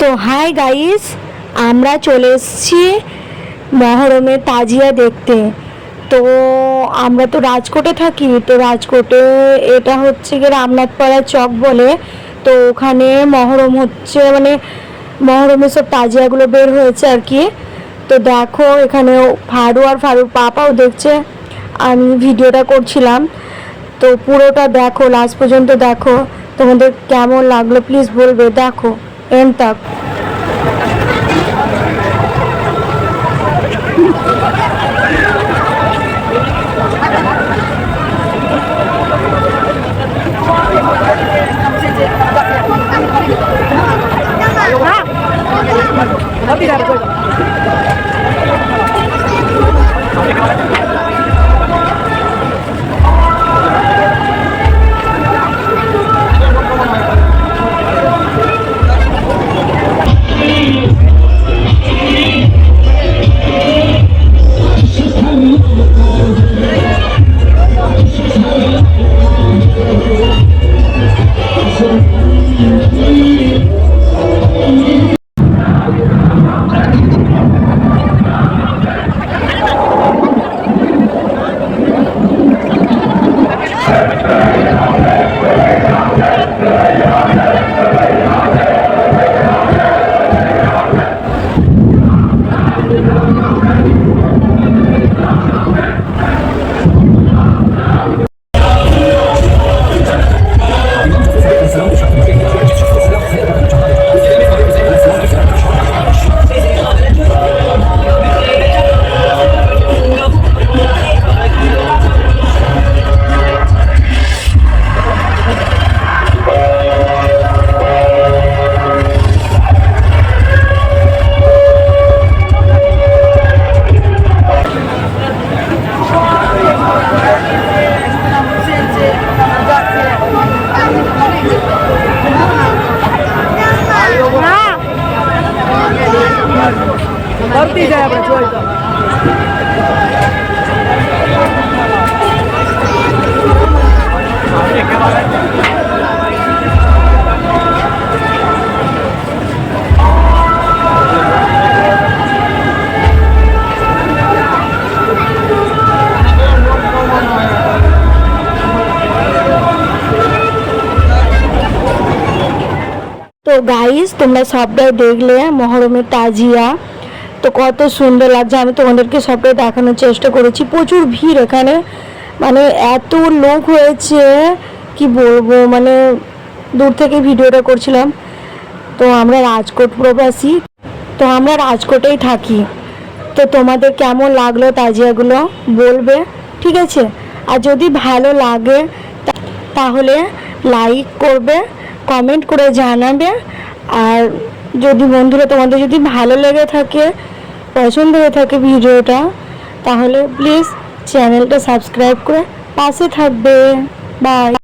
তো hi guys আমরা চলে এসেছি মহরমের তাজিয়া দেখতে। তো আমরা তো রাজকোটে থাকি, তো রাজকোটে এটা হচ্ছে গিয়ে রামনাথপাড়া চক বলে। তো ওখানে মহরম হচ্ছে মানে মহরমের সব তাজিয়াগুলো বের হয়েছে আর কি। তো দেখো এখানে ফারু আর ফারুর পাপাও দেখছে, আমি ভিডিওটা করছিলাম। তো পুরোটা দেখো লাস্ট পর্যন্ত দেখো। তোমাদের কেমন লাগল প্লিজ বলবে, দেখো। 永康。Thank you. ભરતી જાય આપણે જોઈ તો তো গাইস তোমরা সবটাই দেখলে মহরমের তাজিয়া তো কত সুন্দর লাগছে। আমি তোমাদেরকে সবটাই দেখানোর চেষ্টা করেছি। প্রচুর ভিড় এখানে। মানে এত লোক হয়েছে, কি বলব? মানে দূর থেকে ভিডিওটা করছিলাম। তো আমরা রাজকোট প্রবাসী। তো আমরা রাজকোটেই থাকি। তো তোমাদের কেমন লাগল তাজিয়াগুলো? বলবে। ঠিক আছে? আর যদি ভালো লাগে তাহলে লাইক করবে কমেন্ট করে জানাবে। আর যদি বন্ধুরা তোমাদের যদি ভালো লেগে থাকে, পছন্দ হয়ে থাকে ভিডিওটা, তাহলে প্লিজ চ্যানেলটা সাবস্ক্রাইব করে পাশে থাকবে। বাই